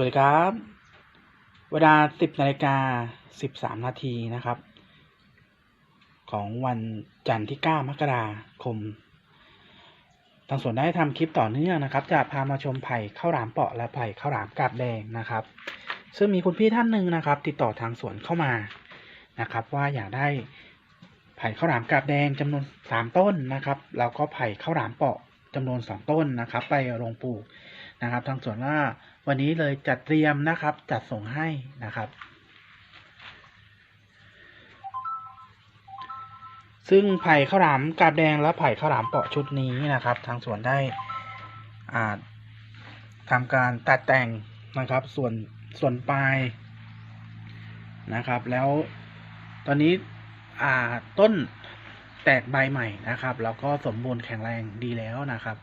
สวัสดีครับ เวลา 10นาฬิกา13 นาทีนะครับ ของวันจันทร์ที่ 9 มกราคม ทางสวนได้ทำคลิปต่อเนื่องนะครับ จะพามาชมไผ่ข้าวหลามเปาะและไผ่ข้าวหลามกาบแดงนะครับ ซึ่งมีคุณพี่ท่านหนึ่งนะครับ ติดต่อทางสวนเข้ามานะครับ ว่าอยากได้ไผ่ข้าวหลามกาบแดงจำนวน 3 ต้นนะครับ แล้วก็ไผ่ข้าวหลามเปาะจำนวน 2 ต้นนะครับ ไปลงปลูก นะครับ ทางส่วนว่าวันนี้เลยจัดเตรียมนะครับ จัดส่งให้นะครับ ซึ่งไผ่ข้าวหลามกาบแดงและไผ่ข้าวหลามเปาะชุดนี้นะครับ ทางสวนได้ทำการตัดแต่งนะครับ ส่วนส่วนปลายนะครับ แล้วตอนนี้ต้นแตกใบใหม่นะครับ แล้วก็สมบูรณ์แข็งแรงดีแล้วนะครับ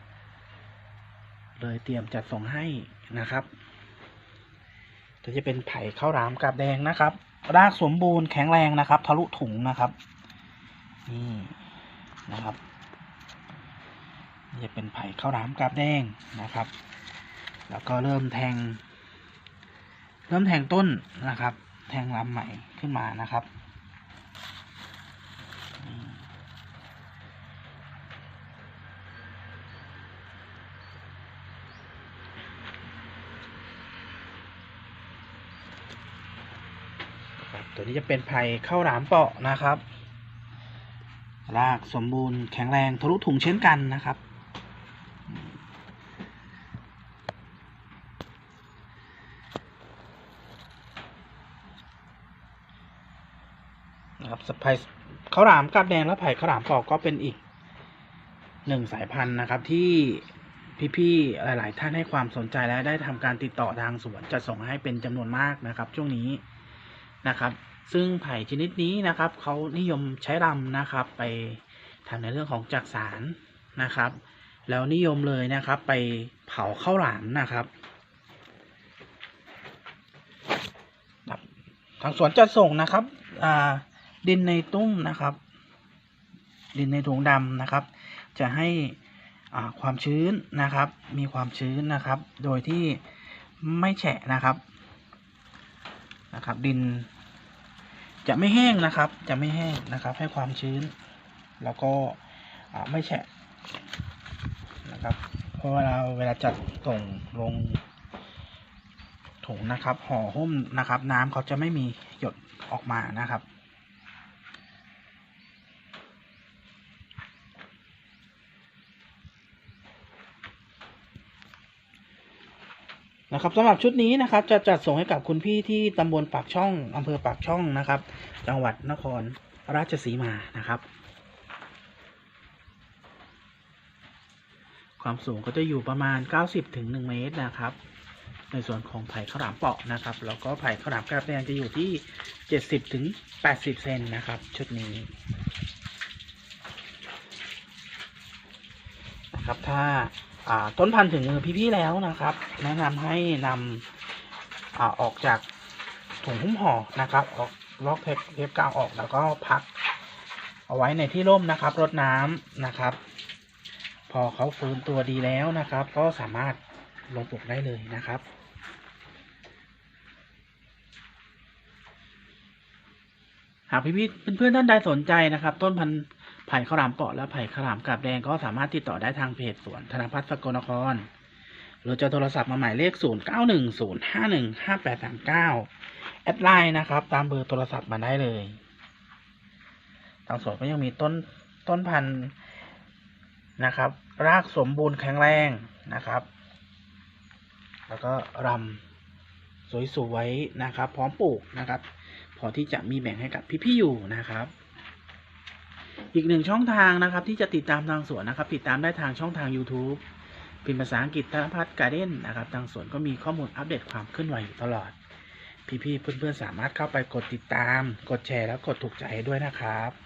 เลยเตรียมจัดส่งให้นะครับก็จะเป็นไผ่ข้าวหลามกาบแดงนะครับ รากสมบูรณ์แข็งแรงนะครับ ทะลุถุงนะครับ นี่นะครับจะเป็นไผ่ข้าวหลามกาบแดงนะครับ แล้วก็เริ่มแทง เริ่มแทงต้นนะครับ แทงลำใหม่ขึ้นมานะครับอืมครับ ตัวนี้จะเป็นไผ่ข้าวหลามเปาะนะครับ รากสมบูรณ์แข็งแรงทะลุถุงเช่นกันนะครับ นะครับสไผ่ข้าวหลามกาบแดงและไผ่ข้าวหลามเปอกก็เป็นอีกหนึ่งสายพันธุ์นะครับที่พี่ๆ หลาย ๆ ท่านให้ความสนใจและได้ทำการติดต่อทางสวนจะส่งให้เป็นจำนวนมากนะครับ ช่วงนี้ นะครับ ซึ่งไผ่ชนิดนี้นะครับเขานิยมใช้รำนะครับ ไปทำในเรื่องของจักสารนะครับ แล้วนิยมเลยนะครับ ไปเผาข้าวหลามนะครับทางสวนจะส่งนะครับดินในตุ้มนะครับ ดินในถุงดำนะครับ จะให้ความชื้นนะครับ มีความชื้นนะครับ โดยที่ไม่แฉะนะครับนะครับ ดิน จะไม่แห้งนะครับ จะไม่แห้งนะครับ ให้ความชื้น แล้วก็ไม่แฉะนะครับ เพราะเวลาเวลาจัดส่งลงถุงนะครับห่อหุ้มนะครับ น้ำเขาจะไม่มีหยดออกมานะครับ นะครับสำหรับชุดนี้นะครับ จะจัดส่งให้กับคุณพี่ที่ตำบลปากช่องอำเภอปากช่องนะครับ จังหวัดนครราชสีมานะครับ ความสูงก็จะอยู่ประมาณ 90ถึง1เมตรนะครับ ในส่วนของไผ่ข้าวหลามเปาะนะครับ แล้วก็ไผ่ข้าวหลามกระแดงจะอยู่ที่ 70ถึง80เซนนะครับ ชุดนี้นะครับถ้าอ่า ต้นพันธุ์ถึงมือพี่ๆแล้วนะครับ แนะนำให้นำอาออกจากถุงหุ้มห่อนะครับ ออกลอกเทปเทปกาวออกแล้วก็พัก เอาไว้ในที่ร่มนะครับรดน้ำนะครับ พอเขาฟื้นตัวดีแล้วนะครับ ก็สามารถลงปลูกได้เลยนะครับหากพี่ๆเพื่อนๆท่านใดสนใจนะครับ ต้นพันธุ์ ไผ่ข้าวหลามเปาะและไผ่ข้าวหลามกาบแดงก็สามารถติดต่อได้ทางเพจสวนธนพัฒน์สกลนคร หรือจะโทรศัพท์มาหมายเลข 0 9 1 0 5 1 5 8 3 9 แอดไลน์นะครับ ตามเบอร์โทรศัพท์มาได้เลย ทางสวนก็ยังมีต้นต้นพันธุ์นะครับ รากสมบูรณ์แข็งแรงนะครับ แล้วก็รำสวยๆนะครับ พร้อมปลูกนะครับ พอที่จะมีแบ่งให้กับพี่ๆอยู่นะครับ อีกหนึ่งช่องทางนะครับ ที่จะติดตามทางสวนนะครับ ติดตามได้ทางช่องทาง YouTube พิมพ์ภาษาอังกฤษธนพัฒน์การ์เด้นนะครับ ทางสวนก็มีข้อมูลอัปเดตความเคลื่อนไหวอยู่ตลอด พี่ๆเพื่อนๆสามารถเข้าไปกดติดตาม กดแชร์แล้วกดถูกใจด้วยนะครับ